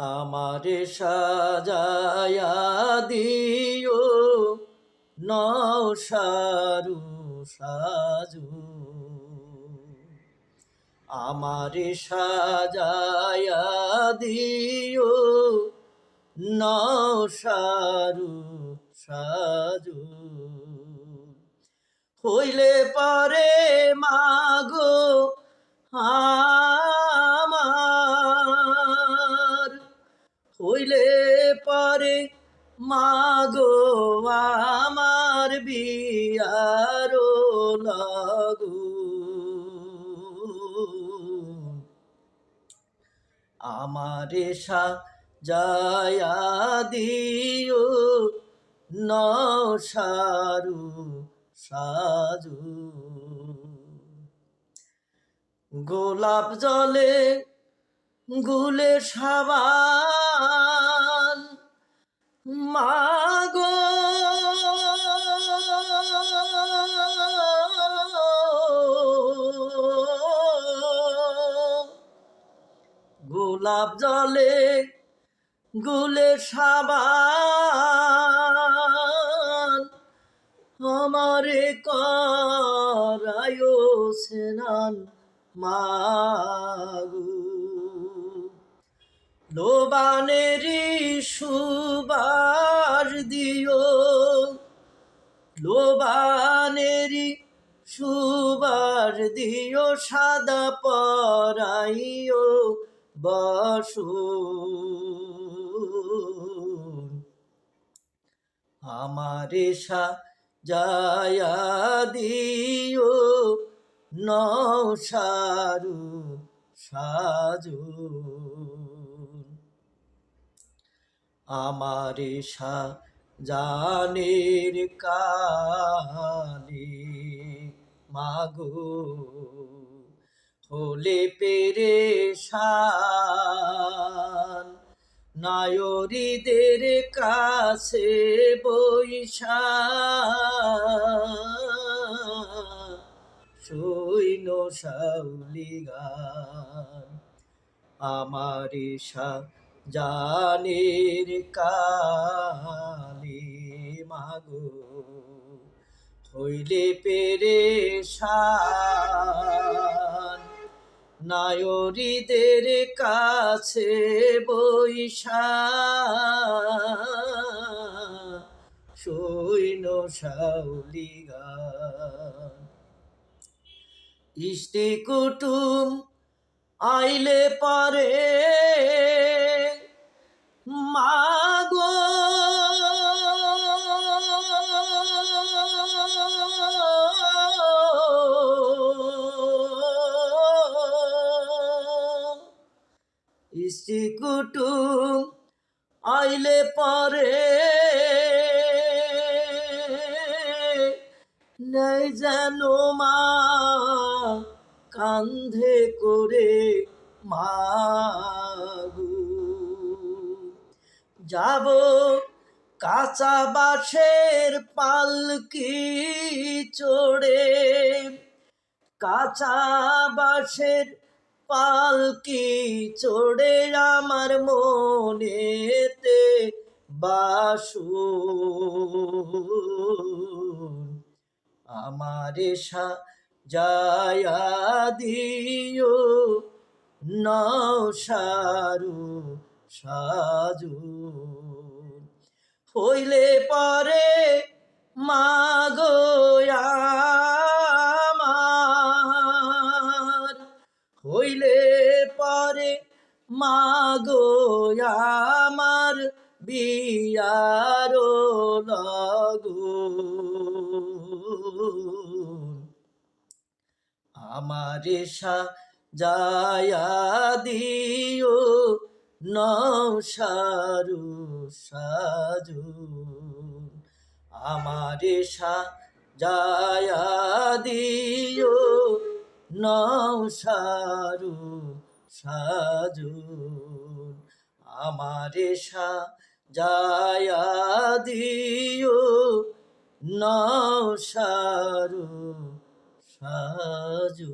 আমারে সাজায়া দিও নও সারু সাজু। আমারে সাজায়া দিও নও সারু সাজু। হইলে পরে মাগো আমার হইলে পরে। মাগো আমার বিয়ারো লাগু। আমারে সাজায়া দিও নসারু সাজু। গোলাপ জলে গুলে সাবান মাগো। গোলাপ জলে গুলে সাবান। আমারে করায় স্নান মাগু। লোবানেরি সুবার দিও লোবানেরি সুবার দিও সাদা পরাইও বসু। আমারে সাজায়া দিও নসারু সাজু আমারে জানের কালে মাগো হলে পেরে নায়রীদের কাছে বৈশা সৈন্য সাউলি গান। আমার সা জানের কালে মাগো হইলে পেরে নায়রীদের কাছে বৈশা সৈন্য সাউলি গান। ইষ্টি কুটুম আইলে পারে। মাগো। ইষ্টি কুটুম আইলে পরে। নেই যেন মা কান্ধে করে মাগু। যাব কাঁচা বাঁশের পালকি চড়ে। কাঁচা বাঁশের পালকি চড়ে আমার মনেতে বাসু। আমারে সা যায়া দিও নসারু সাজু। হইলে পরে মাগো আমার, হইলে পরে মাগো আমার বিয়ারো লাগু। আমারে সাজায়া দিও নসারু সাজু। আমারে সাজায়া দিও নসারু সাজু। আমারে সাজায়া দিও নসারু সাজু।